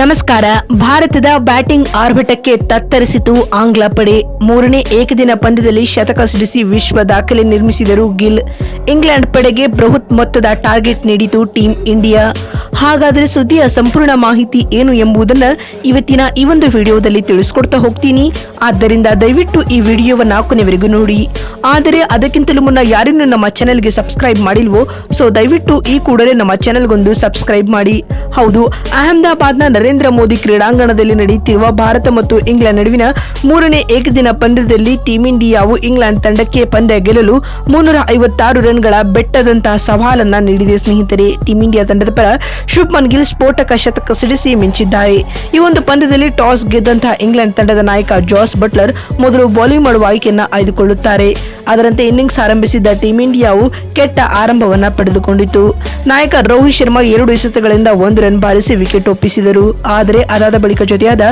ನಮಸ್ಕಾರ. ಭಾರತದ ಬ್ಯಾಟಿಂಗ್ ಆರ್ಭಟಕ್ಕೆ ತತ್ತರಿಸಿತು ಆಂಗ್ಲ ಪಡೆ. ಮೂರನೇ ಏಕದಿನ ಪಂದ್ಯದಲ್ಲಿ ಶತಕ ಸಿಡಿಸಿ ವಿಶ್ವ ದಾಖಲೆ ನಿರ್ಮಿಸಿದರು ಗಿಲ್. ಇಂಗ್ಲೆಂಡ್ ಪಡೆಗೆ ಬೃಹತ್ ಮೊತ್ತದ ಟಾರ್ಗೆಟ್ ನೀಡಿತು ಟೀಂ ಇಂಡಿಯಾ. ಹಾಗಾದರೆ ಸುದ್ದಿಯ ಸಂಪೂರ್ಣ ಮಾಹಿತಿ ಏನು ಎಂಬುದನ್ನು ಇವತ್ತಿನ ಈ ಒಂದು ವಿಡಿಯೋದಲ್ಲಿ ತಿಳಿಸ್ಕೊಡ್ತಾ ಹೋಗ್ತೀನಿ. ಆದ್ದರಿಂದ ದಯವಿಟ್ಟು ಈ ವಿಡಿಯೋವನ್ನ ಕೊನೆವರೆಗೂ ನೋಡಿ. ಆದರೆ ಅದಕ್ಕಿಂತಲೂ ಮುನ್ನ ಯಾರಿನ್ನೂ ನಮ್ಮ ಚಾನೆಲ್ಗೆ ಸಬ್ಸ್ಕ್ರೈಬ್ ಮಾಡಿಲ್ವೋ, ಸೊ ದಯವಿಟ್ಟು ಈ ಕೂಡಲೇ ನಮ್ಮ ಚಾನೆಲ್ಗೊಂದು ಸಬ್ಸ್ಕ್ರೈಬ್ ಮಾಡಿ. ಹೌದು, ಅಹಮದಾಬಾದ್ನ ನರೇಂದ್ರ ಮೋದಿ ಕ್ರೀಡಾಂಗಣದಲ್ಲಿ ನಡೆಯುತ್ತಿರುವ ಭಾರತ ಮತ್ತು ಇಂಗ್ಲೆಂಡ್ ನಡುವಿನ ಮೂರನೇ ಏಕದಿನ ಪಂದ್ಯದಲ್ಲಿ ಟೀಂ ಇಂಡಿಯಾವು ಇಂಗ್ಲೆಂಡ್ ತಂಡಕ್ಕೆ ಪಂದ್ಯ ಗೆಲ್ಲಲು ಮುನ್ನೂರ ಐವತ್ತಾರು ರನ್ಗಳ ಬೆಟ್ಟದಂತಹ ಸವಾಲನ್ನ ನೀಡಿದೆ ಸ್ನೇಹಿತರೆ. ಟೀಂ ಇಂಡಿಯಾ ತಂಡದ ಪರ ಶುಭ್ಮನ್ ಗಿಲ್ ಸ್ಫೋಟಕ ಶತಕ ಸಿಡಿಸಿ ಮಿಂಚಿದ್ದಾರೆ. ಈ ಒಂದು ಪಂದ್ಯದಲ್ಲಿ ಟಾಸ್ ಗೆದ್ದಂತಹ ಇಂಗ್ಲೆಂಡ್ ತಂಡದ ನಾಯಕ ಜಾಸ್ ಬಟ್ಲರ್ ಮೊದಲು ಬೌಲಿಂಗ್ ಮಾಡುವ ಆಯ್ಕೆಯನ್ನ ಆಯ್ದುಕೊಳ್ಳುತ್ತಾರೆ. ಅದರಂತೆ ಇನ್ನಿಂಗ್ಸ್ ಆರಂಭಿಸಿದ್ದ ಟೀಂ ಇಂಡಿಯಾವು ಕೆಟ್ಟ ಆರಂಭವನ್ನ ಪಡೆದುಕೊಂಡಿತು. ನಾಯಕ ರೋಹಿತ್ ಶರ್ಮಾ ಎರಡು ಎಸೆತಗಳಿಂದ ಒಂದು ರನ್ ಬಾರಿಸಿ ವಿಕೆಟ್ ಒಪ್ಪಿಸಿದರು. ಆದರೆ ಅದಾದ ಬಳಿಕ ಜೊತೆಯಾದ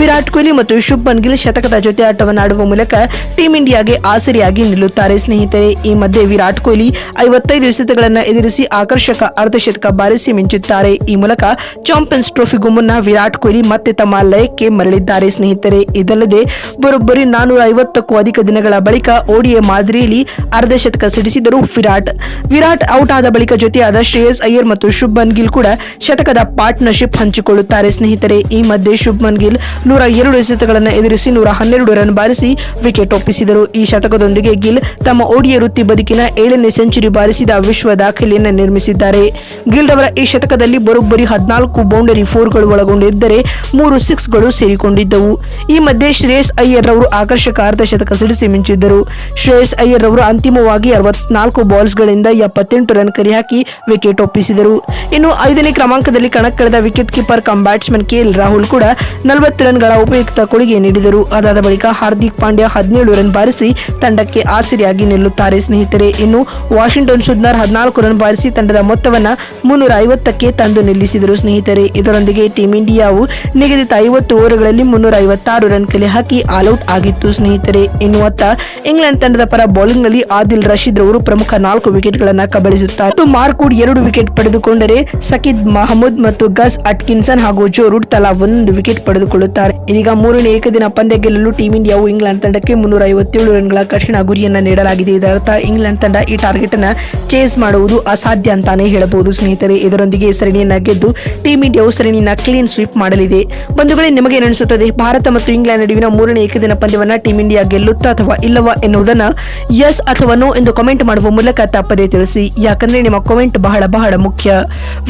ವಿರಾಟ್ ಕೊಹ್ಲಿ ಮತ್ತು ಶುಭ್ಮನ್ ಗಿಲ್ ಶತಕದ ಜೊತೆ ಆಟವನ್ನಾಡುವ ಮೂಲಕ ಟೀಂ ಇಂಡಿಯಾಗೆ ಆಸರಿಯಾಗಿ ನಿಲ್ಲುತ್ತಾರೆ. ಸ್ನೇಹಿತರೆ, ಈ ಮಧ್ಯೆ ವಿರಾಟ್ ಕೊಹ್ಲಿ ಐವತ್ತೈದು ಎಸೆತಗಳನ್ನು ಎದುರಿಸಿ ಆಕರ್ಷಕ ಅರ್ಧಶತಕ ಬಾರಿಸಿ ಮಿಂಚುತ್ತಾರೆ. ಈ ಮೂಲಕ ಚಾಂಪಿಯನ್ಸ್ ಟ್ರೋಫಿಗೂ ಮುನ್ನ ವಿರಾಟ್ ಕೊಹ್ಲಿ ಮತ್ತೆ ತಮ್ಮ ಲಯಕ್ಕೆ ಮರಳಿದ್ದಾರೆ. ಸ್ನೇಹಿತರೆ, ಇದಲ್ಲದೆ ಬರೋಬ್ಬರಿ ನಾನೂರ ಐವತ್ತಕ್ಕೂ ಅಧಿಕ ದಿನಗಳ ಬಳಿಕ ಓಡಿಎ ಮಾದರಿಯಲ್ಲಿ ಅರ್ಧಶತಕ ಸಿಡಿಸಿದರು ವಿರಾಟ್ ವಿರಾಟ್ ಔಟ್ ಆದ ಬಳಿಕ ಜೊತೆಯಾದ ಶ್ರೇಯಸ್ ಅಯ್ಯರ್ ಮತ್ತು ಶುಭ್ಮನ್ ಗಿಲ್ ಕೂಡ ಶತಕದ ಪಾರ್ಟ್ನರ್ಶಿಪ್ ಹಂಚಿಕೊಳ್ಳುತ್ತಾರೆ. ಸ್ನೇಹಿತರೆ, ಈ ಮಧ್ಯೆ ಶುಭ್ಮನ್ ಗಿಲ್ ನೂರ ಎರಡು ಶತಕಗಳನ್ನು ಎದುರಿಸಿ ನೂರ ಹನ್ನೆರಡು ರನ್ ಬಾರಿಸಿ ವಿಕೆಟ್ ಒಪ್ಪಿಸಿದರು. ಈ ಶತಕದೊಂದಿಗೆ ಗಿಲ್ ತಮ್ಮ ಓಡಿಯ ವೃತ್ತಿ ಬದುಕಿನ ಏಳನೇ ಸೆಂಚುರಿ ಬಾರಿಸಿದ ವಿಶ್ವ ದಾಖಲೆಯನ್ನು ನಿರ್ಮಿಸಿದ್ದಾರೆ. ಗಿಲ್ ಅವರ ಈ ಶತಕದಲ್ಲಿ ಬರೋಬ್ಬರಿ ಹದಿನಾಲ್ಕು ಬೌಂಡರಿ ಫೋರ್ಗಳು ಒಳಗೊಂಡಿದ್ದರೆ ಮೂರು ಸಿಕ್ಸ್ಗಳು ಸೇರಿಕೊಂಡಿದ್ದವು. ಈ ಮಧ್ಯೆ ಶ್ರೇಯಸ್ ಅಯ್ಯರ್ ಅವರು ಆಕರ್ಷಕ ಅರ್ಧಶತಕ ಸಿಡಿಸಿ ಮಿಂಚಿದ್ದರು. ಶ್ರೇಯಸ್ ಅಯ್ಯರ್ ಅವರು ಅಂತಿಮವಾಗಿ ಅರವತ್ನಾಲ್ಕು ಬಾಲ್ಸ್ಗಳಿಂದ ಎಪ್ಪತ್ತೆಂಟು ರನ್ ಕರಿ ಹಾಕಿ ವಿಕೆಟ್ ಒಪ್ಪಿಸಿದರು. ಇನ್ನು ಐದನೇ ಕ್ರಮಾಂಕದಲ್ಲಿ ಕಣಕ್ಕಿಳಿದ wicket keeper cum batsman KL Rahul ಕೂಡ ನಲವತ್ತು ರನ್ಗಳ ಉಪಯುಕ್ತ ಕೊಡುಗೆ ನೀಡಿದರು. ಅದಾದ ಬಳಿಕ ಹಾರ್ದಿಕ್ ಪಾಂಡ್ಯ ಹದಿನೇಳು ರನ್ ಬಾರಿಸಿ ತಂಡಕ್ಕೆ ಆಸರಿಯಾಗಿ ನಿಲ್ಲುತ್ತಾರೆ ಸ್ನೇಹಿತರೆ. ಇನ್ನು ವಾಷಿಂಗ್ಟನ್ ಸುದ್ನರ್ ಹದಿನಾಲ್ಕು ರನ್ ಬಾರಿಸಿ ತಂಡದ ಮೊತ್ತವನ್ನ ಮುನ್ನೂರ ಐವತ್ತಕ್ಕೆ ತಂದು ನಿಲ್ಲಿಸಿದರು. ಸ್ನೇಹಿತರೆ, ಇದರೊಂದಿಗೆ ಟೀಂ ಇಂಡಿಯಾವು ನಿಗದಿತ ಐವತ್ತು ಓವರ್ಗಳಲ್ಲಿ ಮುನ್ನೂರ ಐವತ್ತಾರು ರನ್ ಕಲೆ ಹಾಕಿ ಆಲ್ಔಟ್ ಆಗಿತ್ತು. ಸ್ನೇಹಿತರೆ, ಇನ್ನು ಅತ್ತ ಇಂಗ್ಲೆಂಡ್ ತಂಡದ ಪರ ಬೌಲಿಂಗ್ನಲ್ಲಿ ಆದಿಲ್ ರಶೀದ್ ರವರು ಪ್ರಮುಖ ನಾಲ್ಕು ವಿಕೆಟ್ ಗಳನ್ನ ಕಬಳಿಸುತ್ತಾರೆ. ಮತ್ತು ಮಾರ್ಕೂಡ್ ಎರಡು ವಿಕೆಟ್ ಪಡೆದುಕೊಂಡರೆ ಸಕಿದ್ ಮಹಮೂದ್ ಮತ್ತು ಗಸ್ ಅಟ್ಕಿನ್ಸನ್ ಹಾಗೂ ಜೋ ರೂಟ್ ತಲಾ ಒಂದು ವಿಕೆಟ್ ಪಡೆದುಕೊಳ್ಳುತ್ತಾರೆ. ಇದೀಗ ಮೂರನೇ ಏಕದಿನ ಪಂದ್ಯ ಗೆಲ್ಲಲು ಟೀಂ ಇಂಡಿಯಾವು ಇಂಗ್ಲೆಂಡ್ ತಂಡಕ್ಕೆ ಮುನ್ನೂರ ಐವತ್ತೇಳು ರನ್ಗಳ ಕಠಿಣ ಗುರಿಯನ್ನು ನೀಡಲಾಗಿದೆ. ಇದರರ್ಥ, ಇಂಗ್ಲೆಂಡ್ ತಂಡ ಈ ಟಾರ್ಗೆಟ್ ಅನ್ನು ಚೇಸ್ ಮಾಡುವುದು ಅಸಾಧ್ಯ ಅಂತಾನೆ ಹೇಳಬಹುದು. ಸ್ನೇಹಿತರೆ, ಇದರೊಂದಿಗೆ ಸರಣಿಯನ್ನ ಗೆದ್ದು ಟೀಂ ಇಂಡಿಯಾವು ಸರಣಿಯನ್ನ ಕ್ಲೀನ್ ಸ್ವೀಪ್ ಮಾಡಲಿದೆ. ಬಂಧುಗಳೇ, ನಿಮಗೆ ಅನಿಸುತ್ತದೆ ಭಾರತ ಮತ್ತು ಇಂಗ್ಲೆಂಡ್ ನಡುವಿನ ಮೂರನೇ ಏಕದಿನ ಪಂದ್ಯವನ್ನ ಟೀಂ ಇಂಡಿಯಾ ಗೆಲ್ಲುತ್ತಾ ಅಥವಾ ಇಲ್ಲವಾ ಎನ್ನುವುದನ್ನ ಎಸ್ ಅಥವಾ ನೋ ಎಂದು ಕಮೆಂಟ್ ಮಾಡುವ ಮೂಲಕ ತಪ್ಪದೇ ತಿಳಿಸಿ. ಯಾಕಂದ್ರೆ ನಿಮ್ಮ ಕಮೆಂಟ್ ಬಹಳ ಬಹಳ ಮುಖ್ಯ.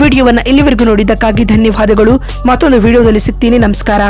ವಿಡಿಯೋವನ್ನ ಇಲ್ಲಿವರೆಗೂ ನೋಡಿದ್ದಕ್ಕಾಗಿ ಧನ್ಯವಾದಗಳು. ಮತ್ತೊಂದು ವಿಡಿಯೋದಲ್ಲಿ ಸಿಗ್ತೀನಿ. ನಮಸ್ಕಾರ.